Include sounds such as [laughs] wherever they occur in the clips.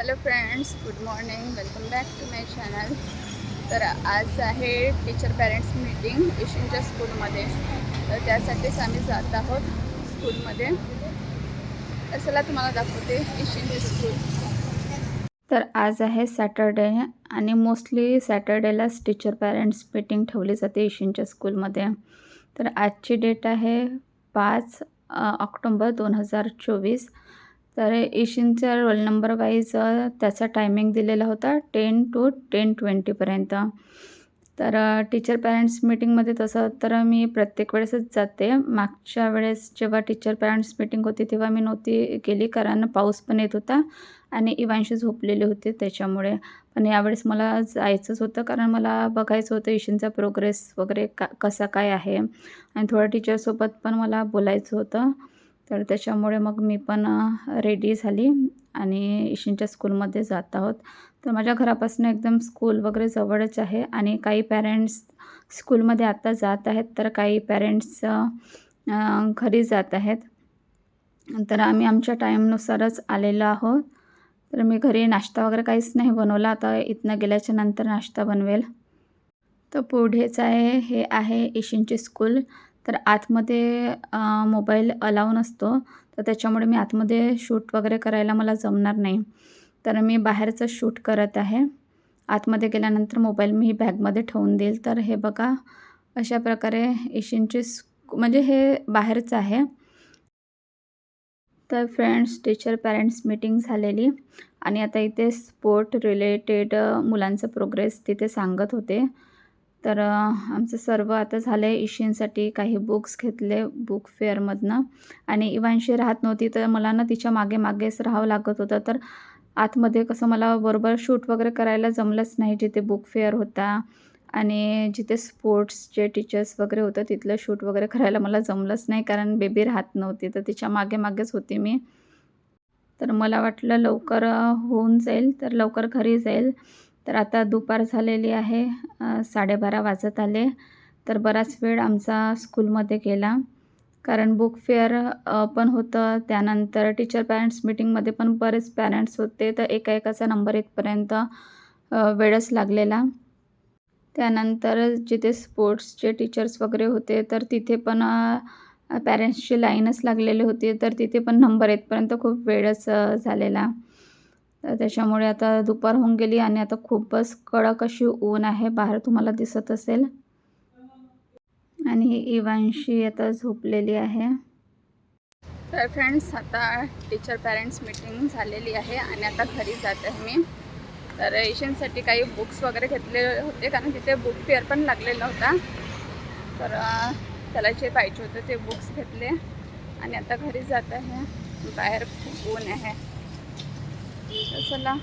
Hello friends good morning welcome back to my channel तर आज आहे टीचर पॅरेंट्स मीटिंग इशिंच्या स्कूलमध्ये तर त्यासाठीच आम्ही जात आहोत स्कूलमध्ये तर चला तुम्हाला दाखवते इशिंची स्कूल तर आज आहे सॅटरडे आणि मोस्टली सॅटरडेलाच टीचर पॅरेंट्स मीटिंग ठेवली जाते इशिंच्या स्कूलमध्ये तर आजची डेट आहे पाच ऑक्टोंबर दोन हजार चोवीस. तर ईशिनचा रोल नंबर वाईज त्याचा टायमिंग दिलेला होता टेन टू टेन ट्वेंटीपर्यंत तर टीचर पॅरेंट्स मीटिंगमध्ये तसं तर मी प्रत्येक वेळेसच जाते. मागच्या वेळेस जेव्हा टीचर पॅरेंट्स मीटिंग होती तेव्हा मी नव्हती केली कारण पाऊस पण येत होता आणि इवांशी झोपलेले होते त्याच्यामुळे. पण यावेळेस मला जायचंच होतं कारण मला बघायचं होतं ईशिनचा प्रोग्रेस वगैरे का कसा काय आहे. आणि थोडं टीचरसोबत पण मला बोलायचं होतं. तर त्याच्यामुळे मग मी पण रेडी झाली आणि ईशिनच्या स्कूलमध्ये जात आहोत. तर माझ्या घरापासून एकदम स्कूल वगैरे जवळच आहे आणि काही पॅरेंट्स स्कूलमध्ये आता जात आहेत तर काही पॅरेंट्स घरी जात आहेत. तर आम्ही आमच्या टाईमनुसारच आलेलो आहोत. तर मी घरी नाश्ता वगैरे काहीच नाही बनवला. आता इथनं गेल्याच्यानंतर नाश्ता बनवेल. तर पुढेच आहे हे आहे ईशिनची स्कूल तर आतमध्ये मोबाईल अलाव नसतो. तर त्याच्यामुळे मी आतमध्ये शूट वगैरे करायला मला जमणार नाही. तर मी बाहेरचं शूट करत आहे. आतमध्ये गेल्यानंतर मोबाईल मी बॅगमध्ये ठेवून देईल. तर हे बघा अशा प्रकारे ईशिनची म्हणजे हे बाहेरचं आहे. तर फ्रेंड्स टीचर पॅरेंट्स मीटिंग झालेली आणि आता इथे स्पोर्ट रिलेटेड मुलांचं प्रोग्रेस तिथे सांगत होते. तर आमचं सर्व आता झालं आहे इशिनसाठी काही बुक्स घेतले बुक फेअरमधनं आणि इवांशी राहत नव्हती तर मला ना तिच्यामागे मागेच राहावं लागत होतं. तर आतमध्ये कसं मला बरोबर शूट वगैरे करायला जमलंच नाही जिथे बुक फेअर होता. आणि जिथे स्पोर्ट्सचे टीचर्स वगैरे होतं तिथलं शूट वगैरे करायला मला जमलंच नाही कारण बेबी राहत नव्हती. तर तिच्यामागे मागेच होती मी. तर मला वाटलं लवकर होऊन जाईल. तर लवकर घरी जाईल. तर आता दुपार झालेली आहे साडेबारा वाजत आले. तर बराच वेळ आमचा स्कूलमध्ये गेला. कारण बुक फेअर पण होतं. त्यानंतर टीचर पॅरेंट्स मीटिंगमध्ये पण बरेच पॅरेंट्स होते. तर एका एकाचा नंबर येतपर्यंत वेळच लागलेला. त्यानंतर जिथे स्पोर्ट्सचे टीचर्स वगैरे होते तर तिथे पण पॅरेंट्सची लाईनच लागलेली होती. तर तिथे पण नंबर येतपर्यंत खूप वेळच झालेला. तर त्याच्यामुळे आता दुपार होऊन गेली आणि आता खूपच कडक अशी ऊन आहे. बाहेर तुम्हाला दिसत असेल. आणि इवांशी आता झोपलेली आहे. तर फ्रेंड्स आता टीचर पॅरेंट्स मीटिंग झालेली आहे आणि आता घरी जात आहे मी. तर एशियनसाठी काही बुक्स वगैरे घेतले होते कारण तिथे बुक फेअर पण लागलेला होता. तर त्याला जे पाहिजे होते ते बुक्स घेतले. आणि आता घरी जात आहे. बाहेर खूप ऊन आहे. चला.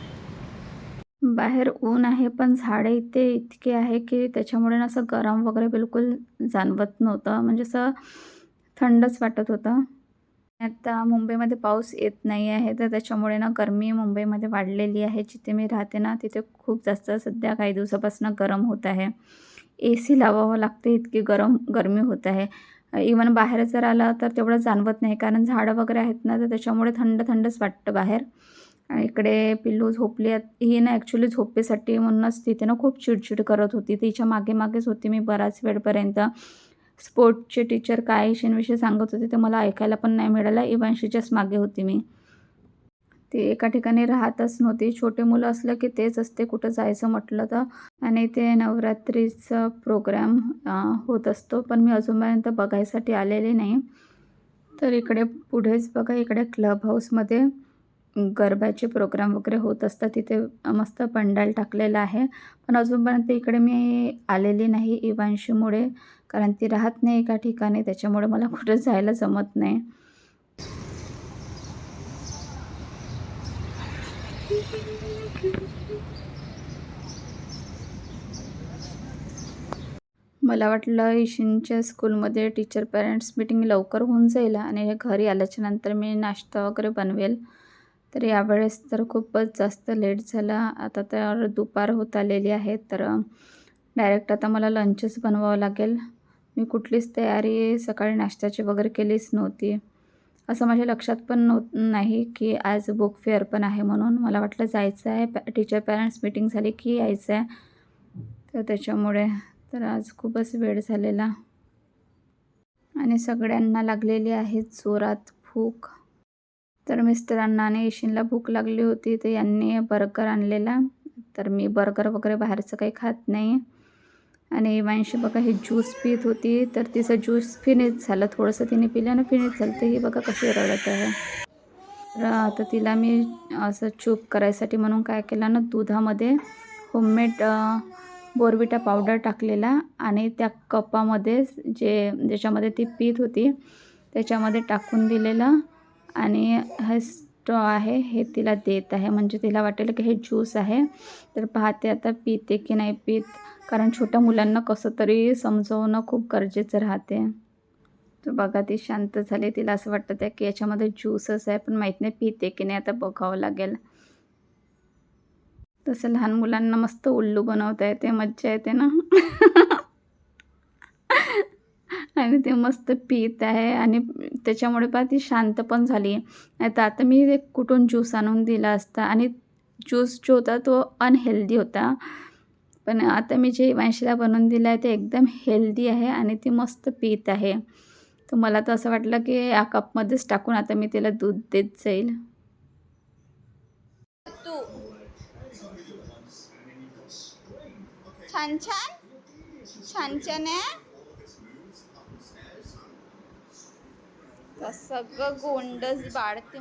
बाहेर ऊन आहे पण झाडे इथे इतके आहे की त्याच्यामुळे ना असं गरम वगैरे बिलकुल जाणवत नव्हतं. म्हणजे असं थंडच वाटत होतं. आता मुंबईमध्ये पाऊस येत नाही आहे तर त्याच्यामुळे ना गरमी मुंबईमध्ये वाढलेली आहे. जिथे मी राहते ना तिथे खूप जास्त सध्या काही दिवसापासून गरम होत आहे. ए सी लावावं लागते इतकी गरम गरमी होत आहे. इवन बाहेर जर आलं तर तेवढं जाणवत नाही कारण झाडं वगैरे आहेत ना तर त्याच्यामुळे थंड थंडच वाटतं बाहेर. इकडे पिल्लू झोपली ही ना ॲक्च्युली झोपेसाठी म्हणूनच तिथे ना खूप चिडचिड करत होती. तिच्यामागे मागेच होती मी बराच वेळपर्यंत. स्पोर्टचे टीचर काय इशांविषयी सांगत होते ते मला ऐकायला पण नाही मिळालं. इवांशीच्याच मागे होती मी. ती एका ठिकाणी राहतच नव्हती. छोटे मुलं असलं की तेच असते कुठं जायचं म्हटलं तर. आणि ते नवरात्रीचं प्रोग्राम होत असतो. पण मी अजूनपर्यंत बघायसाठी आलेले नाही. तर इकडे पुढेच बघा. इकडे क्लब हाऊसमध्ये गरब्याचे प्रोग्राम वगैरे होत असतात तिथे मस्त पंडाल टाकलेला आहे. पण अजूनपर्यंत इकडे मी आलेली नाही इवांशीमुळे कारण ती राहत नाही एका ठिकाणी त्याच्यामुळे मला कुठं जायला जमत नाही. मला वाटलं ईशिनच्या स्कूलमध्ये टीचर पॅरेंट्स मीटिंग लवकर होऊन जाईल आणि घरी आल्याच्यानंतर मी नाश्ता वगैरे बनवेल. तर यावेळेस तर खूपच जास्त लेट झाला. आता तर दुपार होत आलेली आहे. तर डायरेक्ट आता मला लंचच बनवावं लागेल. मी कुठलीच तयारी सकाळी नाश्त्याची वगैरे केलीच नव्हती. असं माझ्या लक्षात पण नव्ह नाही की आज बुक फेअर पण आहे म्हणून. मला वाटलं जायचं आहे. पॅ टीचर पॅरेंट्स मीटिंग झाली की यायचं आहे. तर त्याच्यामुळे तर आज खूपच वेळ झालेला. आणि सगळ्यांना लागलेली आहे जोरात भूक. तर मिस्टरांना आणि येशीनला भूक लागली होती तर यांनी बर्गर आणलेला. तर मी बर्गर वगैरे बाहेरचं काही खात नाही. आणि माणशी बघा हे ज्यूस पित होती. तर तिचं ज्यूस फिनिश झालं. थोडंसं तिने पिलं आणि फिनिश झालं. तर ही बघा कशी रडत आहे. तर आता तिला मी असं चूप करायसाठी म्हणून काय केलं ना दुधामध्ये होममेड बोरविटा पावडर टाकलेला आणि त्या कपामध्ये जे ज्याच्यामध्ये ती पीत होती त्याच्यामध्ये टाकून दिलेलं. आणि हे स्ट्रॉ आहे हे तिला देत आहे. म्हणजे तिला वाटेल की हे ज्यूस आहे. तर पाहते आता पिते की नाही पित. कारण छोट्या मुलांना कसं तरी समजवणं खूप गरजेचं राहते. तर बघा ती शांत झाली. तिला असं वाटतं आहे की याच्यामध्ये ज्यूसच आहे पण माहीत नाही पिते की नाही. आता बघावं लागेल. तसं लहान मुलांना मस्त उल्लू बनवता येते. मज्जा येते ना? [laughs] आणि ते मस्त पित आहे आणि त्याच्यामुळे पहा ती शांत पण झाली नाही तर आता मी कुठून ज्यूस आणून दिला असता आणि ज्यूस जो होता तो अनहेल्दी होता. पण आता मी जे वंशीला बनवून दिलं आहे ते एकदम हेल्दी आहे आणि ती मस्त पित आहे. तर मला तर असं वाटलं की या कपमध्येच टाकून आता मी तिला दूध देत जाईल. छान छान. छान छान आहे. तर सगळं गोंडच बाळते